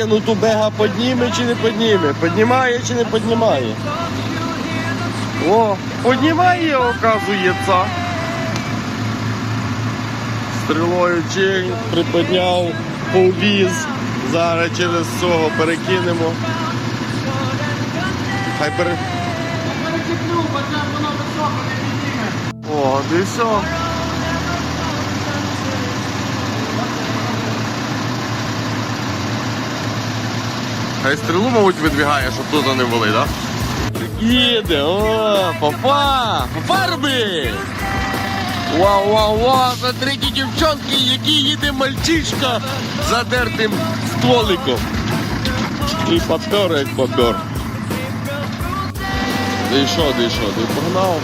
витягнуту бега підніме чи не підніме? Піднімає чи не піднімає? О, піднімає, оказується. Стрілою чинь приподняв, повіз. Зараз через цього перекинемо. Хай пере... О, і. Хай стрілу, мабуть, видвігає, щоб тут не були, так? Да? Їде, о, папа, папа роби! Вау, вау, вау, смотрите, дівчонки, який їде мальчишка задертим стволиком. І попер, як попер. Де що, що, де погнав?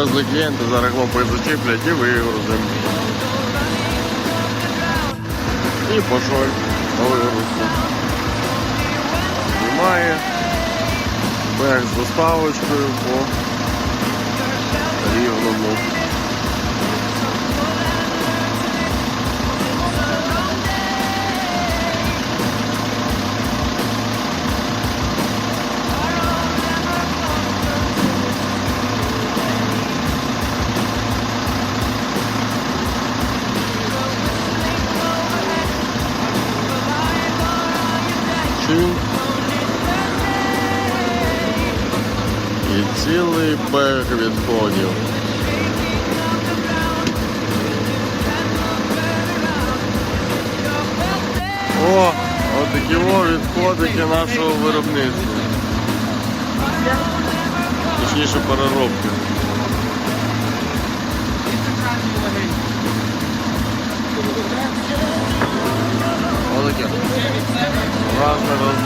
Привезли клієнта, зараз хлопець зачеплять і вигрузимо. І пошов на вигрузку. Знімає. Бег з доставочкою по рівному. Чин. І цілий бег відходів. О, отакі о відходики нашого виробництва. Точніше переробки.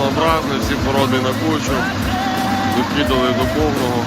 Разне, всі породи на кучу. Викидали до повного.